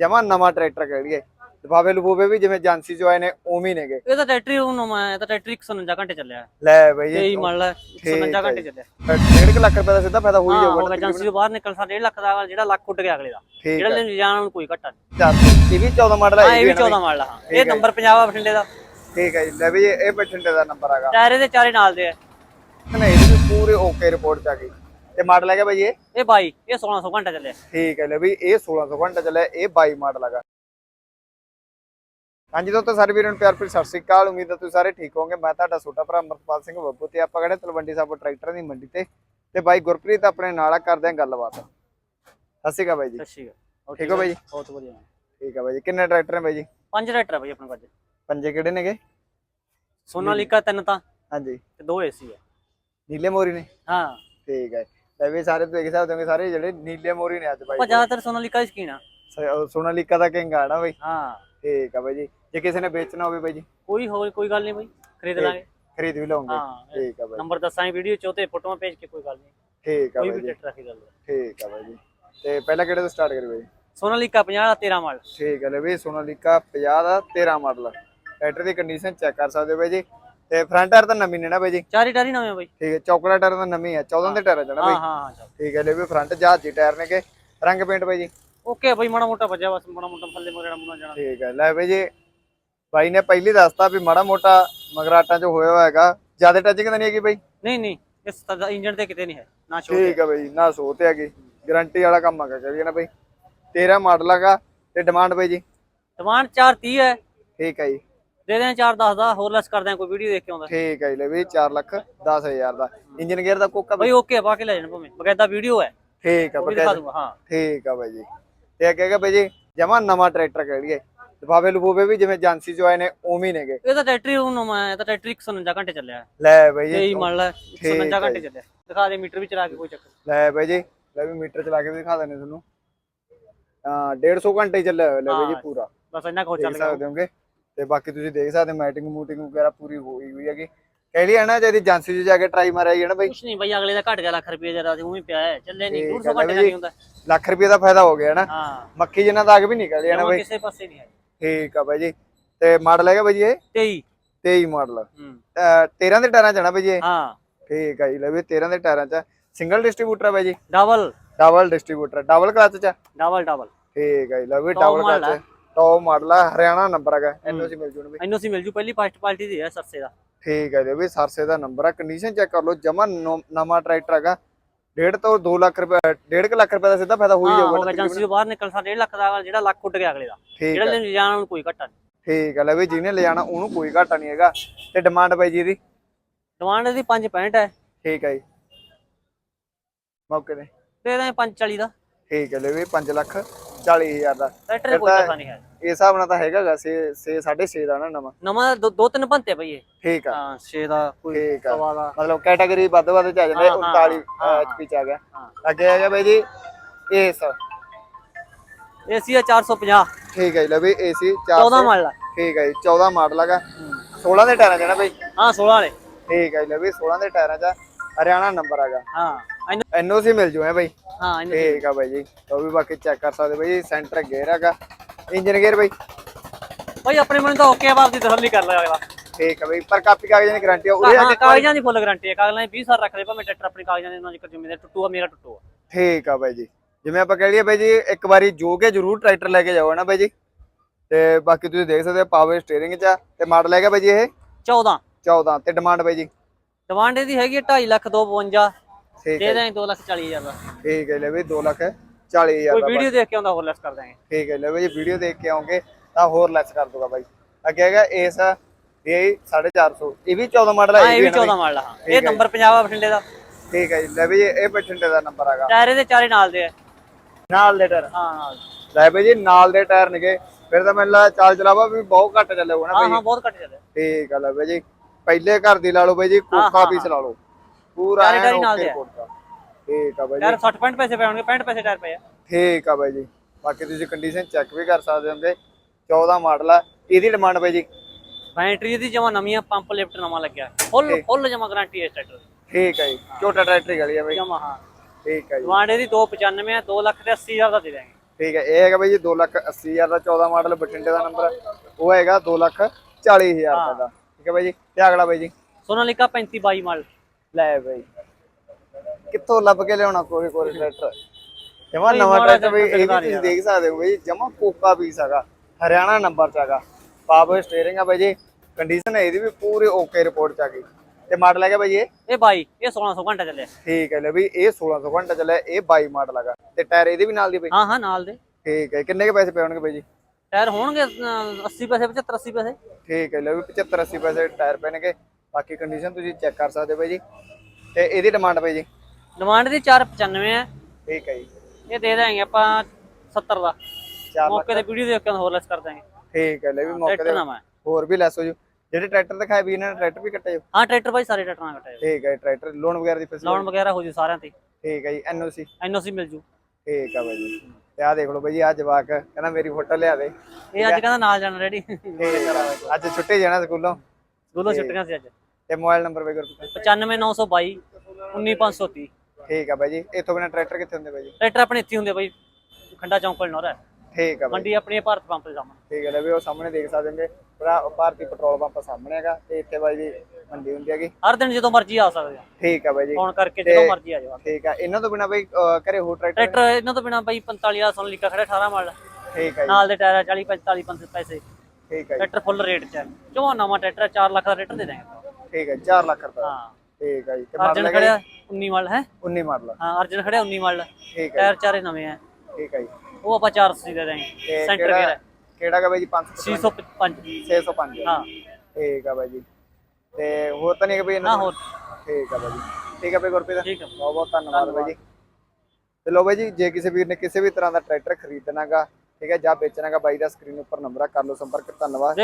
ਜਮਾ ਨਵਾਂ ਟਰੈਕਟਰ ਲਈਏ ਲਿਫਾਫੇ ਲਫੂਫੇ ਵੀ ਜਿਵੇਂ ਏਜੰਸੀ ਚੋਂ ਆਏ ਨੇ ਉਵੇਂ ਨੇਗੇ। ਇਹ ਤਾਂ ਟਰੈਕਟਰੀ ਉਹ ਨਵਾਂ ਹੈ ਇਹ ਤਾਂ ਟਰੈਕਟਰੀ 149 ਘੰਟੇ ਚੱਲਿਆ। ਹੈ ਲੈ ਬਈ ਤੇ ਹੀ ਇਹ ਮੰਨ ਲੈ 149 ਹੈ ਘੰਟੇ ਜੀ। ਚੱਲਿਆ। ਡੇਢ ਕੁ ਲੱਖ ਰੁਪਏ ਦਾ ਸਿੱਧਾ ਫਾਇਦਾ ਹੋ ਹੀ ਜਾਊਗਾ ਏਜੰਸੀ ਤੋਂ ਬਾਹਰ ਨਿਕਲ ਸਾ 1.5 ਲੱਖ ਦਾ ਜਿਹੜਾ ਲੱਖ ਉੱਡ ਗਿਆ ਅਗਲੇ ਦਾ। ਜਿਹੜਾ ਲੈ ਜਾਣਾ ਕੋਈ ਘਟਾ ਨਹੀਂ। ਇਹ ਵੀ 14 ਮਾਡਲ ਹਾਂ ਇਹ ਵੀ ਹੈ ਨਾ 14 ਮਾਡਲ ਹਾਂ। ਇਹ ਨੰਬਰ ਪੰਜਾਬ ਬਠਿੰਡੇ ਦਾ। ਬਈ? ਠੀਕ ਹੈ ਜੀ। ਲੈ ਵੀ ਇਹ ਬਠਿੰਡੇ ਦਾ ਨੰਬਰ ਹੈਗਾ। ਟਾਇਰੇ ਦੇ ਚਾਰੇ ਨਾਲ ਦੇ ਆ। ਨਹੀਂ ਇਹਦੀ ਵੀ ਪੂਰੇ ਓਕੇ ਰਿਪੋਰਟ ਚ ਆ ਗਈ। ਤੇ ਮਾਡਲ ਹੈਗਾ ਬਈ ਇਹ? ਇਹ ਬਾਈ ਇਹ 1600 ਘੰਟਾ ਚੱਲਿਆ ਠੀਕ ਹੈ ਲੈ ਵੀ ਇਹ 1600 ਘੰਟਾ ਚੱਲਿਆ ਇਹ 22 ਮਾਡਲ ਹੈਗਾ। ਹਾਂਜੀ ਦੋਸਤੋ ਸਾਰੇ ਵੀਰਾਂ ਨੂੰ ਪਿਆਰ ਭਰੀ ਸਤਿ ਸ੍ਰੀ ਅਕਾਲ। ਉਮੀਦ ਹੈ ਤੁਸੀਂ ਸਾਰੇ ਠੀਕ ਹੋਵੋਗੇ। ਮੈਂ ਤੁਹਾਡਾ ਛੋਟਾ ਭਰਾ ਅਮਰਪਾਲ ਸਿੰਘ ਬੱਬੂ ਤੇ ਆਪਾਂ ਖੜੇ ਤਲਵੰਡੀ ਸਾਬੋ ਟਰੈਕਟਰਾਂ ਦੀ ਮੰਡੀ ਤੇ। ਤੇ ਬਾਈ ਗੁਰਪ੍ਰੀਤ ਆਪਣੇ ਨਾਲ ਆ ਕਰਦੇ ਆਂ ਗੱਲਬਾਤ। ਸਤਿ ਸ੍ਰੀ ਅਕਾਲ ਬਾਈ ਜੀ। ਸਤਿ ਸ਼੍ਰੀ ਅਕਾਲ। ਠੀਕ ਹੋ ਬਾਈ ਜੀ? ਬਹੁਤ ਵਧੀਆ। ਠੀਕ ਹੈ ਬਾਈ ਜੀ। ਕਿੰਨੇ ਟਰੈਕਟਰ ਨੇ ਬਾਈ ਜੀ? ਪੰਜ ਟਰੈਕਟਰ ਆ ਬਾਈ ਆਪਣੇ ਕੋਲ ਅੱਜ। ਪੰਜੇ ਕਿਹੜੇ ਨੇਗੇ? ਸੋਨਾਲੀਕਾ ਤਿੰਨ ਤਾਂ ਹਾਂਜੀ। ਤੇ ਦੋ ਏਸੀ ਆ। ਨੀਲੇ ਮੋਰੀ ਨੇ? ਹਾਂ। ਠੀਕ ਹੈ ਲੈ ਵੀ ਸਾਰੇ ਦੇਖ ਸਕਦੇ ਹੋਗੇ ਸਾਰੇ ਜਿਹੜੇ ਨੀਲੇ ਮੋਰੀ ਨੇ ਅੱਜ ਬਾਈ ਆਪਾਂ ਜ਼ਿਆਦਾਤਰ ਸੋਨਾਲੀਕਾ ਹੀ ਸ਼ਕੀਨ ਆ। ਸੋਨਾਲੀਕਾ ਦਾ ਕਿੰਗ ਆ ਨਾ ਬਾਈ। ਹਾਂ। ਠੀਕ ਹੈ ਬਾਈ ਜੀ। ਜੇ ਕਿਸੇ ਨੇ ਵੇਚਣਾ ਹੋਵੇ ਬਾਈ ਜੀ। ਕੋਈ ਹੋਰ ਕੋਈ ਗੱਲ ਨਹੀਂ ਬਾਈ। ਖਰੀਦ ਲਾਂਗੇ। ਖਰੀਦ ਵੀ ਲਓਗੇ ਹਾਂ। ਠੀਕ ਹੈ ਬਾਈ। ਨੰਬਰ ਦੱਸਾਂਗੇ ਵੀਡੀਓ ਚ ਉਹਤੇ ਫੋਟੋਆਂ ਭੇਜ ਕੇ ਕੋਈ ਗੱਲ ਨਹੀਂ। ਠੀਕ ਕੋਈ ਬਾਈ ਵੀ ਜੀ। ਟਰੈਕਟਰ ਰੱਖੀ ਗੱਲ ਠੀਕ ਹੈ ਬਾਈ ਜੀ। ਤੇ ਪਹਿਲਾਂ ਕਿਹੜੇ ਤੋਂ ਸਟਾਰਟ ਕਰੀਏ ਬਾਈ? ਸੋਨਾਲੀਕਾ 50 ਦਾ 13 ਮਾਡਲ। ਠੀਕ ਹੈ ਲੈ ਵੀ ਸੋਨਾਲੀਕਾ 50 ਦਾ 13 ਮਾਡਲ ਟਰੈਕਟਰ ਦੀ ਕੰਡੀਸ਼ਨ ਚੈੱਕ ਕਰ ਸਕਦੇ ਹੋ ਬਾਈ ਜੀ। ਤੇ ਫਰੰਟ ਟਾਇਰ ਤਾਂ ਨਵੀਂ ਨੇ ਨਾ ਬਾਈ ਜੀ? ਚਾਰੀ ਟਾਰੀ ਨਵੇਂ ਆ ਬਾਈ। ਠੀਕ ਹੈ ਚੌਕੜਾ ਟਾਇਰ ਤਾਂ ਨਵੀਂ ਹੈ 14 ਦੇ ਟਾਇਰ ਹੈ ਜਣਾ ਹਾਂ ਬਾਈ। ਹਾਂ ਹਾਂ ਠੀਕ ਹੈ ਲੈ ਵੀ ਫਰੰਟ ਜਹਾਜ਼ੀ ਟਾਇਰ ਨੇਗੇ। ਰੰਗ ਪੇਂਟ ਬਾਈ ਜੀ? ਓਕੇ ਬਾਈ ਮਾੜਾ ਮੋਟਾ ਵੱਜਿਆ ਬਸ ਮਾੜਾ ਮੋਟਾ ਥੱਲੇ ਮਗੜਾ ਮੁੰਨਾ ਜਾਣਾ। ਠੀਕ ਹੈ ਲੈ ਬਾਈ ਜੀ ਬਾਈ ਨੇ ਪਹਿਲੀ ਦੱਸਤਾ ਵੀ ਮਾੜਾ ਮੋਟਾ ਮਗਰਾਟਾਂ 'ਚ ਹੋਇਆ ਹੋਇਆ ਹੈਗਾ। ਜ਼ਿਆਦਾ ਟੱਚਿੰਗ ਤਾਂ ਨਹੀਂ ਹੈਗੀ ਬਾਈ? ਨਹੀਂ ਨਹੀਂ ਇਸ ਤਰ੍ਹਾਂ ਇੰਜਨ ਤੇ ਕਿਤੇ ਨਹੀਂ ਹੈ ਨਾ ਛੋਟੇ ਠੀਕ ਹੈ ਬਾਈ ਨਾ ਸੋ ਤੇ ਹੈਗੀ। ਗਾਰੰਟੀ ਵਾਲਾ ਕੰਮ ਹੈਗਾ ਕਰੀਏ ਨਾ ਬਾਈ। 13 ਮਾਡਲ ਹੈਗਾ ਤੇ ਡਿਮਾਂਡ ਬਾਈ ਜੀ? ਡਿਮਾਂਡ 430 ਹੈ। ਠੀਕ ਹੈ ਜੀ। ਦੇ ਦੇ 410 ਦਾ ਹੋਰ ਲੈਸ ਕਰਦੇ ਆ ਕੋਈ ਵੀਡੀਓ ਦੇਖ ਕੇ ਆਉਂਦਾ। ਠੀਕ ਹੈ ਜੀ ਲੈ ਵੀ 4 ਲੱਖ 10000 ਦਾ। ਇੰਜਨ ਗੇਅਰ ਦਾ ਕੋਕਾ ਬਾਈ ਓਕੇ ਪਾ ਕੇ ਲੈ ਜਾਣਾ ਭਾਵੇਂ। ਬਕਾਇਦਾ ਵੀਡੀਓ ਹੈ। ਠੀਕ ਦਿਖਾ ਬਕਾਇਦਾ ਹਾਂ। ਠੀਕ ਆ ਬਾਈ ਜੀ। ਤੇ ਅੱਗੇ ਹੈਗਾ ਬਾਈ ਜੀ ਜਮਾ ਨਵਾਂ ਟਰੈਕਟਰ ਕਹਿ ਲਈਏ। ਲਿਫਾਫੇ ਲਫੂਫੇ ਵੀ ਜਿਵੇਂ ਏਜੰਸੀ ਚੋਂ ਆਏ ਨੇ ਉਵੇਂ ਹੀ ਨੇਗੇ। ਇਹ ਤਾਂ ਟਰੈਕਟਰੀ ਉਹ ਨਵਾਂ ਹੈ ਇਹ ਤਾਂ ਟਰੈਕਟਰੀ 149 ਘੰਟੇ ਚੱਲਿਆ। ਲੈ ਬਾਈ ਜੀ। ਮੰਨ ਲੈ 149 ਹੈ ਘੰਟੇ ਚੱਲਿਆ। ਦਿਖਾ ਦੇ ਮੀਟਰ ਵੀ ਚਲਾ ਕੇ ਕੋਈ ਚੱਕਰ। ਲੈ ਬਾਈ ਜੀ ਲੈ ਵੀ ਮੀਟਰ ਚਲਾ ਕੇ ਵੀ ਦਿਖਾ ਦਿੰਦੇ ਤੁਹਾਨੂੰ। ਹਾਂ 150 ਘੰਟੇ ਚੱਲਿਆ ਲੈ ਬਾਈ ਜੀ। ਪੂਰਾ। ਬਸ ਇੰਨਾ ਕੁ ਚੱਲ ਗਿਆ। ਹੋਗੇ। ਤੇ ਬਾਕੀ ਤੁਸੀਂ ਦੇਖ ਸਕਦੇ ਮੈਟਿੰਗ ਮੂਟਿੰਗ ਵਗੈਰਾ ਪੂਰੀ ਹੋਈ ਹੋਈ ਹੈਗੀ। ਕਹਿ ਲਈ ਹੈ ਨਾ ਜਦ ਏਜੰਸੀ 'ਚ ਜਾ ਕੇ ਟਰਾਈ ਮਾਰਿਆ ਜੀ ਨਾ ਬਾਈ। ਕੁਛ ਨਹੀਂ ਬਾਈ ਅਗਲੇ ਦਾ ਘਟ ਗਿਆ ਲੱਖ ਰੁਪਏ ਜਰਾ ਉਹੀ ਪਿਆ ਹੈ। ਚੱਲੇ ਨਹੀਂ ਠੀਕ 150 ਹੈ ਘੰਟੇ ਲੱਗ ਹੁੰਦਾ। ਲੱਖ ਰੁਪਏ ਦਾ ਫਾਇਦਾ ਹੋ ਗਿਆ ਨਾ। ਹਾਂ। ਮੱਖੀ ਜਿੰਨਾ ਦਾਗ ਵੀ ਨਿਕਲ ਜਾਣਾ ਬਾਈ। ਕਿਸੇ ਪਾਸੇ ਨਹੀਂ ਹੈ ਠੀਕ ਆ ਬਾਈ ਜੀ। ਤੇ ਮਾਡਲ ਹੈਗਾ ਬਾਈ ਜੀ ਇਹ? 23 23 ਮਾਡਲ। ਹੂੰ। 13 ਦੇ ਟਾਇਰਾਂ ਚ ਨਾ ਬਾਈ ਜੀ? ਹਾਂ। ਠੀਕ ਆ ਜੀ ਲੈ ਵੀ 13 ਦੇ ਟਾਇਰਾਂ ਚ ਸਿੰਗਲ ਡਿਸਟ੍ਰੀਬਿਊਟਰ ਬਾਈ ਜੀ? Double double distributor double clutch ਚ ਡਬਲ ਡਬਲ ਠੀਕ ਆ ਜੀ ਲੈ ਵੀ ਡਬਲ ਕਲਚ ਟੌਪ ਮਾਡਲ ਆ ਹਰਿਆਣਾ ਨੰਬਰ ਹੈਗਾ ਐਨਓਸੀ ਮਿਲ ਜੂਣ ਬਈ ਐਨਓਸੀ ਮਿਲ ਜੂ ਪਹਿਲੀ ਫਸਟ ਪਾਰਟੀ ਦੀ ਹੈ ਸਰਸੇ ਦਾ। ਠੀਕ ਆ ਜੀ ਵੀ ਸਰਸੇ ਦਾ ਨੰਬਰ ਆ ਕੰਡੀਸ਼ਨ ਚੈੱਕ ਕਰ ਲਓ ਜਮਾ ਨਵਾਂ ਟਰੈਕਟਰ ਹੈਗਾ। ਡੇਢ ਤੋਂ 2 ਲੱਖ ਰੁਪਏ ਡੇਢ ਕੁ ਲੱਖ ਰੁਪਏ ਦਾ ਸਿੱਧਾ ਫਾਇਦਾ ਹੋ ਹੀ ਹਾਂ ਜਾਊਗਾ ਨਾ ਏਜੰਸੀ ਤੋਂ ਬਾਹਰ ਨਿਕਲ ਸਾ 1.5 ਲੱਖ ਦਾ ਜਿਹੜਾ ਲੱਖ ਉੱਡ ਗਿਆ ਅਗਲੇ ਦਾ। ਜਿਹੜਾ ਲੈ ਜਾਣਾ ਉਹਨੂੰ ਕੋਈ ਘਟਾ ਨਹੀਂ। ਠੀਕ ਆ ਲੈ ਵੀ ਜਿਹਨੇ ਲਿਜਾਣਾ ਉਹਨੂੰ ਕੋਈ ਘਾਟਾ ਨਹੀਂ ਹੈਗਾ। ਤੇ ਡਿਮਾਂਡ ਬਾਈ ਜੀ ਦੀ? ਡਿਮਾਂਡ ਇਹਦੀ 5.65 ਹੈ ਠੀਕ ਆ ਜੀ। ਮੌਕੇ ਤੇ। ਦੇ ਦੇ 540 ਦਾ। ਠੀਕ ਹੈ ਲੈ ਵੀ 5 ਲੱਖ। 40 ਹਜ਼ਾਰ ਦਾ। ਟਰੈਕਟਰ ਫਿਰ ਕੋਈ ਤਾਂ- ਪਤਾ ਨਹੀਂ ਹੈ ਇਸ ਹਿਸਾਬ ਨਾਲ ਤਾਂ ਹੈਗਾਗਾ 6 6 6.5 ਦਾ ਨਾ ਨਵਾਂ। ਨਵਾਂ ਦੋ ਦੋ ਤਿੰਨ ਬੰਤੇ ਪਈ ਇਹ। ਠੀਕ ਆ। ਹਾਂ 6 ਦਾ ਕੋਈ ਠੀਕ ਆ। ਸਵਾ ਦਾ। ਮਤਲਬ ਕੈਟਾਗਰੀ ਵੱਧ ਵੱਧ ਚ ਆ ਜਾਂਦੇ ਹਾਂ, ਹਾਂ, 39 ਹਾਂ, ਐਚਪੀ ਚ ਆ ਗਿਆ। ਹਾਂ। ਅੱਗੇ ਹੈਗਾ ਬਾਈ ਜੀ ਏਸ ਏਸੀ ਹੈ 450 ਠੀਕ ਹੈ ਜੀ ਲੈ ਵੀ ਏਸੀ 14 400 ਮਾਡਲ ਆ। ਠੀਕ ਹੈ ਜੀ 14 ਮਾਡਲ ਹੈਗਾ। 16 ਦੇ ਟਾਇਰਾਂ ਚ ਨਾ ਬਾਈ? ਹਾਂ 16 ਵਾਲੇ। ਠੀਕ ਹੈ ਜੀ ਲੈ ਵੀ 16 ਦੇ ਟਾਇਰਾਂ ਚ ਹਰਿਆਣਾ ਨੰਬਰ ਹੈਗਾ। ਹਾਂ। ਐਨਓਸੀ ਮਿਲ ਜੂ ਹੈ ਬਾਈ। ਹਾਂ ਠੀਕ ਆ ਬਾਈ ਜੀ। ਉਹ ਵੀ ਬਾਕੀ ਚੈੱਕ ਕਰ ਸਕਦੇ ਬਾਈ ਸੈਂਟਰ ਗੇਅਰ ਹੈਗਾ। ਇੰਜਨ ਗੇਅਰ ਬਾਈ। ਭਾਈ ਆਪਣੇ ਮਨ ਤਾਂ ਓਕੇ ਬਾਪ ਦੀ ਤਸੱਲੀ ਕਰ ਲਿਆ ਅਗਲਾ। ਠੀਕ ਆ ਬਾਈ ਪਰ ਕਾਪੀ ਕਾਗਜ਼ਾਂ ਦੀ ਗਾਰੰਟੀ ਆ ਉਹਦੇ ਹਾਂ ਅੱਜ ਕਾਗਜ਼ਾਂ ਦੀ ਫੁੱਲ ਗਾਰੰਟੀ ਹੈ ਕਾਗਜ਼ਾਂ ਦੀ 20 ਸਾਲ ਰੱਖ ਲੈ ਭਾਵੇਂ ਟਰੈਕਟਰ ਆਪਣੇ ਕਾਗਜ਼ਾਂ ਦੇ ਉਹਨਾਂ ਜ਼ਿਕਰ ਜ਼ਿੰਮੇਦਾਰ ਟੁੱਟੂਆ ਮੇਰਾ ਟੁੱਟੂਆ ਠੀਕ ਆ ਬਾਈ ਜੀ। ਜਿਵੇਂ ਆਪਾਂ ਕਹਿ ਲਈਏ ਬਾਈ ਜੀ ਇੱਕ ਵਾਰੀ ਜੋ ਕੇ ਜਰੂਰ ਟਰੈਕਟਰ ਲੈ ਕੇ ਜਾਓ ਨਾ ਬਾਈ ਜੀ? ਤੇ ਬਾਕੀ ਤੁਸੀਂ ਦੇਖ ਸਕਦੇ ਹੋ ਪਾਵਰ ਸਟੀਅਰਿੰਗ ਚ ਆ ਤੇ ਮਾਡਲ ਹੈਗਾ ਬਾਈ ਜੀ ਇਹ? 14 14 ਤੇ ਡਿਮਾਂਡ ਬਾਈ ਜੀ? ਡਿਮਾਂਡ ਇਹਦੀ ਹੈਗੀ 2.5 ਲੱਖ 252 ਠੀਕ ਦੇ ਹੈ ਦੇ 2 ਲੱਖ 40 ਹਜ਼ਾਰ ਦਾ। ਠੀਕ ਹੈ ਲੈ ਬਈ 2 ਲੱਖ 40 ਹਜ਼ਾਰ ਕੋਈ ਦਾ ਵੀਡੀਓ ਦੇਖ ਕੇ ਆਉਂਦਾ ਹੋਰ ਲੈਸ ਕਰ ਦਾਂਗੇ ਠੀਕ ਹੈ ਲੈ ਬਈ ਵੀਡੀਓ ਦੇਖ ਕੇ ਆਓਗੇ ਤਾਂ ਹੋਰ ਲੈਸ ਕਰ ਦੂਗਾ ਬਾਈ। ਅੱਗੇ ਹੈਗਾ ਇਸ ਇਹ 450 ਇਹ ਵੀ 14 ਮਾਡਲ ਹਾਂ ਹੈ ਇਹ ਵੀ ਨਾ ਬਾਈ? 14 ਮਾਡਲ ਆ ਹਾਂ। ਇਹ ਨੰਬਰ ਪੰਜਾਬ ਆ ਬਠਿੰਡੇ ਦਾ। ਠੀਕ ਹੈ ਜੀ ਲੈ ਬਈ ਇਹ ਬਠਿੰਡੇ ਦਾ ਨੰਬਰ ਹੈਗਾ। ਟਾਇਰ ਇਹਦੇ ਚਾਰੇ ਨਾਲ ਦੇ ਆ। ਨਾਲ ਦੇ ਟਾਇਰ। ਹਾਂ ਨਾਲ ਲੈ ਬਈ ਜੀ ਨਾਲ ਦੇ ਟਾਇਰ ਨੇਗੇ। ਫਿਰ ਤਾਂ ਮੈਨੂੰ ਲੱਗਦਾ ਚਾਲ ਚਲਾਵਾ ਵੀ ਬਹੁਤ ਘੱਟ ਚੱਲੇਗਾ ਨਾ ਹਾਂ ਬਾਈ। ਹਾਂ ਬਹੁਤ ਘੱਟ ਚੱਲੇ। ਠੀਕ ਆ ਲੈ ਬਈ ਜੀ। ਪਹਿਲੇ ਘਰ ਦੀ ਲਾ ਲਓ ਬਈ ਜੀ ਕੋਕਾ ਪੀਸ ਲਾ ਲਓ। ਪੂਰਾ ਟਾਇਰ ਹੀ ਨਾਲ ਦੇ ਆ। ਠੀਕ ਆ ਬਈ ਜੀ। ਯਾਰ 60 65 ਪੈਸੇ ਪਏ ਹੋਣਗੇ 65 ਪੈਸੇ ਟਾਇਰ ਪਏ ਆ। ਠੀਕ ਆ ਬਾਈ ਜੀ। ਬਾਕੀ ਤੁਸੀਂ ਕੰਡੀਸ਼ਨ ਚੈੱਕ ਵੀ ਕਰ ਸਕਦੇ ਹੋਗੇ। 14 ਮਾਡਲ ਆ। ਇਹਦੀ ਡਿਮਾਂਡ ਬਾਈ ਜੀ? ਬੈਟਰੀ ਦੀ ਜਮਾ ਨਵੀਂ ਆ ਪੰਪ ਲਿਫਟ ਨਵਾਂ ਲੱਗਿਆ। ਫੁੱਲ ਫੁੱਲ ਜਮਾ ਗਾਰੰਟੀ ਹੈ ਟਰੈਕਟਰ ਠੀਕ ਆ ਜੀ। ਛੋਟਾ ਟਰੈਕਟਰ ਹੀ ਗਲੀ ਆ ਬਾਈ। ਜਮਾ ਹਾਂ। ਠੀਕ ਆ ਜੀ। ਡਿਮਾਂਡ ਇਹਦੀ 295 ਆ 2 ਲੱਖ ਤੇ 80 ਹਜ਼ਾਰ ਦਾ ਦੇ ਦਾਂਗੇ ਠੀਕ ਹੈ ਇਹ ਹੈਗਾ ਬਾਈ ਜੀ 2 ਲੱਖ 80 ਹਜ਼ਾਰ ਦਾ 14 ਮਾਡਲ ਬਠਿੰਡੇ ਦਾ ਨੰਬਰ ਉਹ ਹੈਗਾ 2 ਲੱਖ 40 ਹਜ਼ਾਰ ਦਾ। ਠੀਕ ਹੈ ਬਾਈ ਜੀ। ਤੇ ਅਗਲਾ ਬਾਈ ਜੀ। ਸੋਨਾਲੀਕਾ 35 22 ਮਾਡਲ। ਲੈ ਬਾਈ। ਕਿੱਥੋਂ ਲੱਭ ਕੇ ਲਿਆਉਣਾ ਕੋਈ ਕੋਈ ਟਰੈਕਟਰ? ਜਮਾ ਬਾਈ ਨਵਾਂ ਟਰੈਕਟਰ ਵੀ ਇਹ ਵੀ ਤੁਸੀਂ। ਦੇਖ ਸਕਦੇ ਹੋ ਬਾਈ ਜਮਾ ਕੋਕਾ ਪੀਸ ਹੈਗਾ ਹਰਿਆਣਾ ਨੰਬਰ ਚ ਹੈਗਾ। ਪਾਵਰ ਸਟੀਅਰਿੰਗ ਆ ਬਾਈ ਜੀ ਕੰਡੀਸ਼ਨ ਇਹਦੀ ਵੀ ਪੂਰੀ ਓਕੇ ਰਿਪੋਰਟ ਚ ਆ ਗਈ। ਤੇ ਮਾਡਲ ਹੈਗਾ ਬਾਈ ਇਹ? ਇਹ 22 ਇਹ 1600 ਘੰਟਾ ਚੱਲਿਆ। ਠੀਕ ਹੈ ਲੈ ਵੀ ਇਹ 1600 ਘੰਟਾ ਚੱਲਿਆ ਇਹ 22 ਮਾਡਲ ਹੈਗਾ। ਤੇ ਟਾਇਰ ਇਹਦੇ ਵੀ ਨਾਲ ਦੀ ਬਾਈ? ਹਾਂ ਹਾਂ ਨਾਲ ਦੇ। ਠੀਕ ਹੈ ਕਿੰਨੇ ਕੇ ਪੈਸੇ ਪਏ ਹੋਣਗੇ ਬਾਈ ਜੀ? ਟਾਇਰ ਹੋਣਗੇ ਅਹ, 80 ਪੈਸੇ 75 80 ਪੈਸੇ। ਠੀਕ ਹੈ ਲੈ ਵੀ 75 80 ਪੈਸੇ ਟਾਇਰ ਪੈਣਗੇ। ਬਾਕੀ ਕੰਡੀਸ਼ਨ ਤੁਸੀਂ ਚੈੱਕ ਕਰ ਸਕਦੇ ਹੋ ਬਾਈ ਜੀ। ਤੇ ਇਹਦੀ ਡਿਮਾਂਡ ਬਾਈ ਜੀ? ਡਿਮਾਂਡ ਦੀ 495 ਹੈ। ਠੀਕ ਹੈ ਜੀ। ਇਹ ਦੇ ਦਾਂਗੇ ਆਪਾਂ 70 ਦਾ। 4 ਲੱਖ। ਮੌਕੇ ਤੇ ਵੀਡੀਓ ਦੇਖ ਕੇ ਹੋਰ ਲੈਸ ਕਰ ਦਾਂਗੇ ਠੀਕ ਹੈ ਲੈ ਵੀ ਮੌਕੇ ਤੇ ਹੋਰ ਵੀ ਲੈਸ ਹੋ ਜੂ। ਜਿਹੜੇ ਟਰੈਕਟਰ ਦਿਖਾਏ ਵੀ ਇਹਨਾਂ ਨੇ ਟਰੈਕਟਰ ਵੀ ਕੱਟੇ ਹਾਂ? ਟਰੈਕਟਰ ਬਾਈ ਸਾਰੇ ਟਰੈਕਟਰਾਂ ਦਾ ਕੱਟਿਆ ਠੀਕ ਹੈ ਟਰੈਕਟਰ ਲੋਨ ਵਗੈਰਾ ਦੀ ਫੈਸਿਲਿਟੀ ਲੋਨ ਵਗੈਰਾ ਹੋ ਜੂ ਸਾਰਿਆਂ ਤੇ। ਠੀਕ ਹੈ ਜੀ ਐਨਓਸੀ ਐਨਓਸੀ ਮਿਲ ਜੂ। ਠੀਕ ਹੈ ਬਾਈ ਜੀ। ਤੇ ਆਹ ਦੇਖ ਲਓ ਬਾਈ ਜੀ ਆ ਜਵਾਕ ਕਹਿੰਦਾ ਮੇਰੀ ਫੋਟੋ ਲਿਆ ਦੇ। ਇਹ ਅੱਜ ਕਹਿੰਦਾ ਨਾਲ ਜਾਣਾ ਰੈਡੀ ਅੱਜ ਛੁੱਟੀ ਜਾਣਾ ਸਕੂਲੋਂ। ਦੋਨੋਂ ਛੁੱਟੀਆਂ ਸੀ ਅੱਜ। ਤੇ ਮੋਬਾਈਲ ਨੰਬਰ ਬਾਈ ਗੁਰਪ੍ਰੀਤ 95922 19530 ਠੀਕ ਹੈ ਬਾਈ ਜੀ। ਇੱਥੋਂ ਬਿਨਾ ਟਰੈਕਟਰ ਕਿੱਥੇ ਹੁੰਦੇ ਬਾਈ ਜੀ? ਟਰੈਕਟਰ ਆਪਣੇ ਇੱਥੇ ਹੁੰਦੇ ਬਾਈ ਖੰਡਾ ਚੌਂਕ ਕੋਲ ਨੋਰਾ ਠੀਕ ਹੈ ਬਾਈ। ਮੰਡੀ ਆਪਣੀ ਭਾਰਤ ਪੰਪ ਦੇ ਸਾਹਮਣੇ। ਠੀਕ ਹੈ ਲੈ ਵੀ ਉਹ ਸਾਹਮਣੇ ਦੇਖ ਸਕਦੇ ਹੋਗੇ। ਪੂਰਾ ਭਾਰਤੀ ਪੈਟਰੋਲ ਪੰਪ ਸਾਹਮਣੇ ਹੈਗਾ ਤੇ ਇੱਥੇ ਬਾਈ ਜੀ ਮੰਡੀ ਹੁੰਦੀ ਹੈਗੀ। ਹਰ ਦਿਨ ਜਦੋਂ ਮਰਜ਼ੀ ਆ ਸਕਦੇ ਆ। ਠੀਕ ਹੈ ਬਾਈ ਜੀ। ਫੋਨ ਕਰਕੇ ਜਦੋਂ ਮਰਜ਼ੀ ਆ ਜਾਓ। ਠੀਕ ਹੈ ਇਹਨਾਂ ਤੋਂ ਬਿਨਾ ਬਾਈ ਅਹ, ਘਰੇ ਹੋਰ ਟਰੈਕਟਰ ਟਰੈਕਟਰ ਇਹਨਾਂ ਤੋਂ ਬਿਨਾ ਬਾਈ 45 ਦਾ ਸੋਨਾਲੀਕਾ ਖੜਾ 18 ਮਾਡਲ। ਠੀਕ ਹੈ ਜੀ। ਨਾਲ ਦੇ ਟਾਇਰ 40 45 ਪੰਜ ਪੈਸੇ ਠੀਕ ਹੈ ਜੀ। ਟਰੈਕਟਰ ਫੁੱਲ ਰੇਟ 'ਚ ਹੈ। ਜਮਾ ਨਵਾਂ ਟਰੈਕਟਰ ਹੈ 4 ਲੱਖ ਦਾ ਟਰੈਕਟਰ ਦੇ ਦਾਂਗੇ ਠੀਕ ਹੈ 4 ਲੱਖ ਰੁਪਏ। ਹਾਂ। ਠੀਕ ਹੈ ਜੀ ਤੇ ਅਰਜਨ ਖੜਿਆ 19 ਮਾਡਲ ਹੈ? 19 ਮਾਡਲ ਹਾਂ ਅਰਜਨ ਖੜਿਆ 19 ਮਾਡਲ ਠੀਕ ਹੈ ਟਾਇਰ ਚਾਰੇ ਨਵੇਂ ਆ। ਠੀਕ ਹੈ ਜੀ। ਉਹ ਆਪਾਂ 480 ਦੇ ਦਾਂਗੇ ਸੈਂਟਰ ਕਿਹੜਾ ਗੇਅਰ ਹੈ ਕਿਹੜਾ ਗਾ ਬਾਈ ਜੀ 500 605 605 ਹਾਂ। ਠੀਕ ਹੈ ਬਾਈ ਜੀ। ਤੇ ਹੋਰ ਤਾਂ ਨਹੀਂ ਕਿ ਬਾਈ ਨਾ ਹੋਰ। ਠੀਕ ਹੈ ਬਾਈ ਜੀ। ਠੀਕ ਹੈ ਬਾਈ ਗੁਰਪ੍ਰੀਤ। ਠੀਕ ਹੈ। ਬਹੁਤ ਬਹੁਤ ਧੰਨਵਾਦ ਬਾਈ ਜੀ। ਤੇ ਲੋ ਬਾਈ ਜੀ ਜੇ ਕਿਸੇ ਵੀਰ ਨੇ ਕਿਸੇ ਵੀ ਤਰ੍ਹਾਂ ਦਾ ਟਰੈਕਟਰ ਖਰੀਦਣਾਗਾ ਠੀਕ ਹੈ ਜਾਂ ਵੇਚਣਾਗਾ ਬਾਈ ਦਾ ਸਕਰੀਨ ਉੱਪਰ ਨੰਬਰ ਆ ਕਰ ਲਓ ਸੰਪਰਕ। ਧੰਨਵਾਦ।